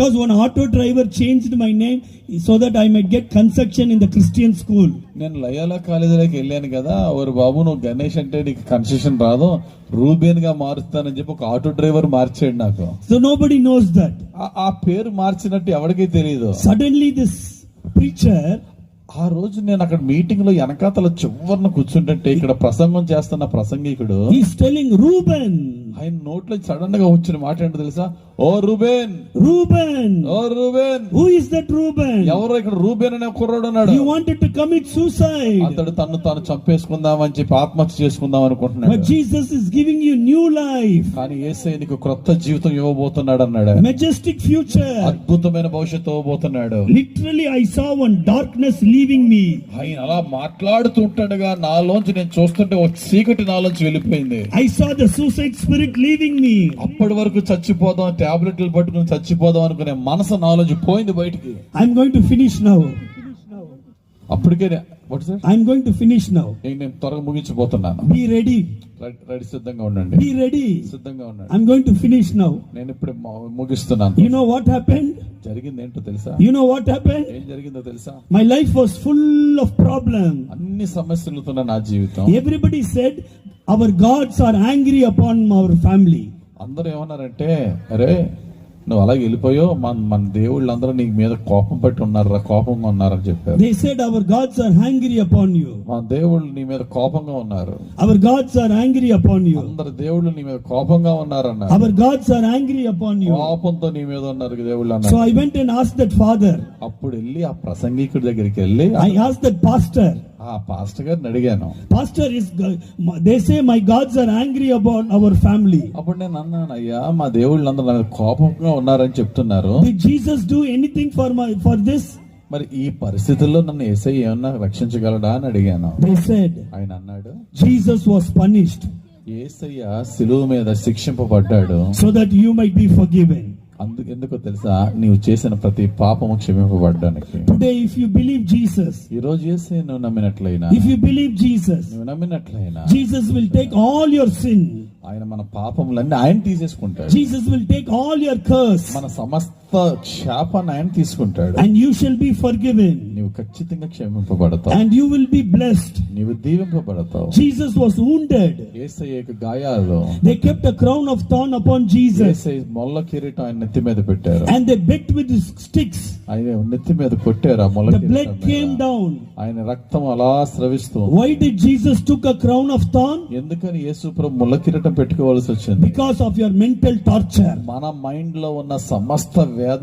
Because one auto driver changed my name so that I might get construction in the Christian school. నేను Loyola కాలేజీలోకి వెళ్ళాను కదా ఓరు బాబు నువ్వు గణేష్ అంటే నీకు కన్సెషన్ రాదు రూబేన్గా మారుస్తానని చెప్పి ఒక ఆటో డ్రైవర్ మార్చాడు నాకు So nobody knows that. ఆ- ఆ పేరు మార్చినట్టు ఎవరికీ తెలియదు Suddenly this preacher ఆ రోజు నేను అక్కడ మీటింగ్లో వెనకాతల చివరిన కూర్చుంటుంటే ఇక్కడ ప్రసంగం చేస్తున్న ప్రసంగికుడు is telling Reuben, ఆయన నోట్లో సడన్గా వచ్చిన మాట ఏంటో తెలుసా ఓ Reuben Reuben, oh Reuben who is that Reuben? ఎవరో ఇక్కడ రూబేన్ అనే కుర్రాడు ఉన్నాడు You wanted to commit suicide. అతడు తను తాను చంపేసుకుందాం అని చెప్పి ఆత్మహత్య చేసుకుందాం అనుకుంటున్నాడు But Jesus is giving you new life, కానీ ఏసై నీకు క్రొత్త జీవితం ఇవ్వబోతున్నాడు అన్నాడు majestic future. అద్భుతమైన భవిష్యత్తు ఇవ్వబోతున్నాడు Literally, I saw one darkness leaving me. ఆయన అలా మాట్లాడుతూ ఉంటాడుగా నాలోంచి నేను చూస్తుంటే ఒక చీకటి నాలోంచి వెళ్ళిపోయింది I saw the suicide spirit leaving me. అప్పటి వరకు చచ్చిపోదాం టాబ్లెట్లు పట్టుకుని చచ్చిపోదాం అనుకునే మనసు నాలెడ్జ్ పోయింది బయటికి. I'm going to finish now అప్పటికే what sir I'm going to finish now నేను త్వరగా ముగించిపోతున్నాను. బీ రెడీ రెడీ సిద్ధంగా ఉండండి. బీ రెడీ సిద్ధంగా ఉండండి. ఐఎమ్ టు ఫినిష్ నౌ నేను ఇప్పుడు ముగిస్తున్నాను. యు నో వాట్ జరిగింది ఏంటో తెలుసా? యు వాట్ హ్యాపెండ్ జరిగిందో తెలుసా? My life was of problem అన్ని సమస్యలతో నా జీవితం. Everybody said our gods are angry upon our family అందరూ ఏమన్నారంటే అరే నువ్వు అలాగే వెళ్ళిపోయావు మన మన దేవుళ్ళు అందరూ నీ మీద కోపం పట్టి ఉన్నారు కోపంగా ఉన్నారని చెప్పారు They said our gods are angry upon you. మా దేవుళ్ళు నీ మీద కోపంగా ఉన్నారు Our gods are angry upon you. అందరు దేవుళ్ళు నీ మీద కోపంగా ఉన్నారన్నారు Our gods are angry upon you. కోపంతో నీ మీద ఉన్నారు దేవుళ్ళు So అన్నారు I went and asked that father. అప్పుడు వెళ్ళి ఆ ప్రసంగికుడి దగ్గరికి వెళ్ళి I asked that pastor. ఆ పాస్టర్ గారిని అడిగాను. Pastor is these my gods are angry about our family అప్పుడు నేను అన్నాను అయ్యా మా దేవుళ్ళు అందరూ నాకు కోపంగా ఉన్నారని చెప్తున్నారు. Did Jesus do anything for my for this మరి ఈ పరిస్థితుల్లో నన్ను ఏసై ఏమన్నా రక్షించగలడా అని అడిగాను. దే సెడ్ ఆయన అన్నాడు జీసస్ వాస్ పనిష్డ్ ఏసయ్య శిలువ మీద శిక్షింపబడ్డాడు. So that you might be forgiven అందుకు తెలుసా? నీవు చేసిన ప్రతి పాపము క్షమింపబడ్డానికి. Today if you believe Jesus ఈ రోజు యేసు నిన్ను నమ్మినట్లయినా ఇఫ్ యు బిలీవ్ జీసస్ నువ్వు నమ్మినట్లయినా Jesus will take all your sin ఆయన మన పాపములన్నీ ఆయన తీసేసుకుంటాడు. Jesus will take all your curse మన సమస్త శాపాన్ని ఆయన తీసుకుంటాడు. And you shall be forgiven నీవు ఖచ్చితంగా క్షమింపబడతావు. And you will be blessed నీవు దీవింపబడతావు. జీసస్ వాస్ వుండెడ్ యేసయ్య యొక్క గాయాలు. They kept a crown of thorn upon Jesus Yesayya Molla కిరీటం ఆయన నెత్తి మీద పెట్టారు. And they beat with sticks ఆయన నెత్తి మీద కొట్టారు ఆ మొలకి ద బ్లడ్ కేమ్ డౌన్ ఆయన రక్తం అలా స్రవిస్తూ why did Jesus took a crown of thorn ఎందుకని యేసు ప్రభు మొలకిరటం పెట్టుకోవాల్సి వచ్చింది? Because of your mental torture మన మైండ్లో ఉన్న సమస్త వేద